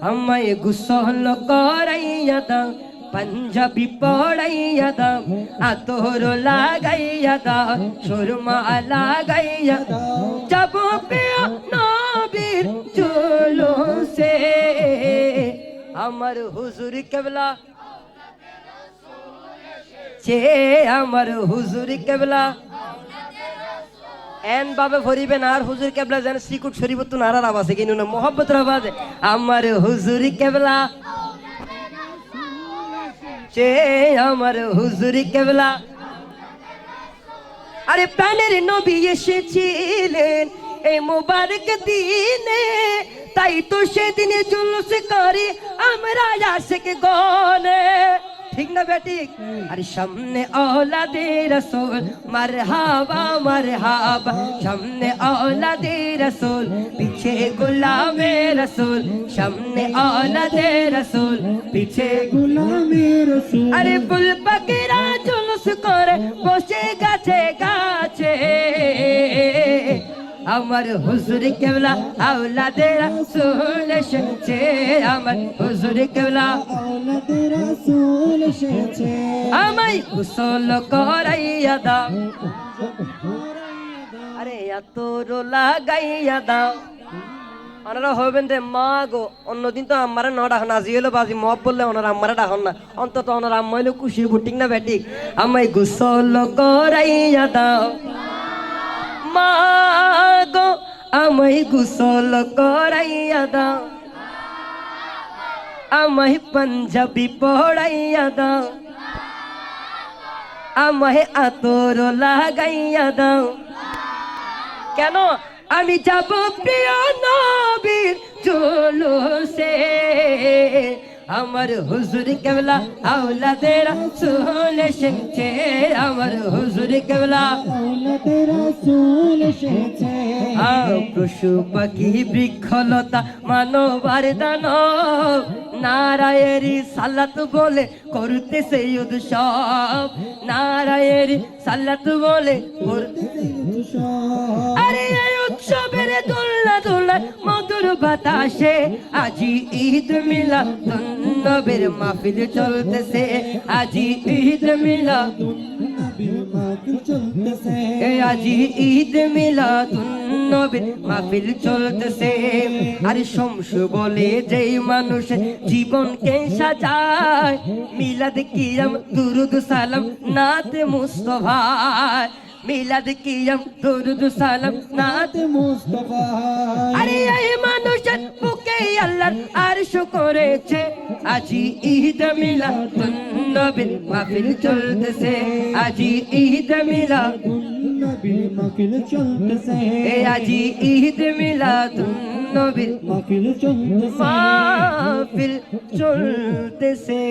আমায় গুসল করাইয়া দাও পাঞ্জাবি পড়াইয়া দাও আতর লাগাইয়া দাও সুরমা লাগাইয়া দাও যাব প্রিয় নবীর জুলুসে আমার হুজুর কেবলা চে আমার হুজুর কেবলা এন বাবে ভরিবেন আর হুজুর কেবলা যেন শ্রীকুট শরীফ তো নারার আবাসে কিনু না মোহব্বতের আওয়াজে, আমার হুজুর কেবলা। চে আমার হুজুর কেবলা। আরে প্রাণের নবী এসেছিলেন এই মুবারক দিনে, তাই তো সেদিনে জুলুস করি, আমরা আশেক গনে। ঠিক না বেটিক আরে সামনে ওলাদে রসুল মার হাবা মার হাবা সামনে ওলাদে রসুল, পিছে গোলামে রসুল। সামনে ওলাদে রসুল, পিছে গোলামে রসুল। আরে পাখিরা জুলুস করে, বসে গাছে গাছে। আমার হুজুর কেবলা আওলাদে রাসূল এসেছে আমার হুজুর কেবলা আওলাদে রাসূল এসেছে। আমায় কুশল করাইয়া দাও। আরে এত লাগাইয়া দাও। ওনারা হবেন রে মা গো অন্যদিন তো আমারে ন ডাকন আজি হলো বাজি মব বললে ওনারা আমারে ডাকন না। অন্তত ওনারা আম্মা হইল খুশির বুটিং না বেটিক আমায় গুসল করাইয়া দাও। আমায় গুসল করাইয়া দাও। আমায় পাঞ্জাবি পড়াইয়া দাও। আমায় আতর লাগাইয়া দাও। কেন? আমি যাব প্রিয় নবীর জুলুসে আমার হুজুর কেবলা আওলা তেরা রাসূল এসেছে আমার হুজুর কেবলা পশু পাখি বৃক্ষলতা মানবার দানব নারায়েরি সালাত বলে করতেছে উৎসব। নারায়েরি সালাত বলে আরে এই উৎসবের দোলনা দোলনা মধুর বাতাসে আজি ঈদ মিলা নবীর মাহফিল চলতেছে। আজি ঈদ মিলা নবীর মাহফিল চলতেছে আজি ঈদ মিলাদ নবীর মাহফিল চলতেছে। আর শমসু বলে যেই মানুষ জীবনকে সাজায়, মিলাদ কিয়াম, দুরুদ, সালাম, নাতে মুস্তফা। মিলাদ কিয়াম, দুরুদ, সালাম, নাতে মুস্তাফা। আরে এই মানুষের বুকে আল্লাহর আরশ করেছে, আজি ঈদ মিলাদ নবীর মাহফিল চলতেছে। আজি ঈদ নবীর মাহফিল চলতেছে। আজি ঈদ মিলাদ নবীর মাহফিল চলতেছে। মাহফিল চলতেছে।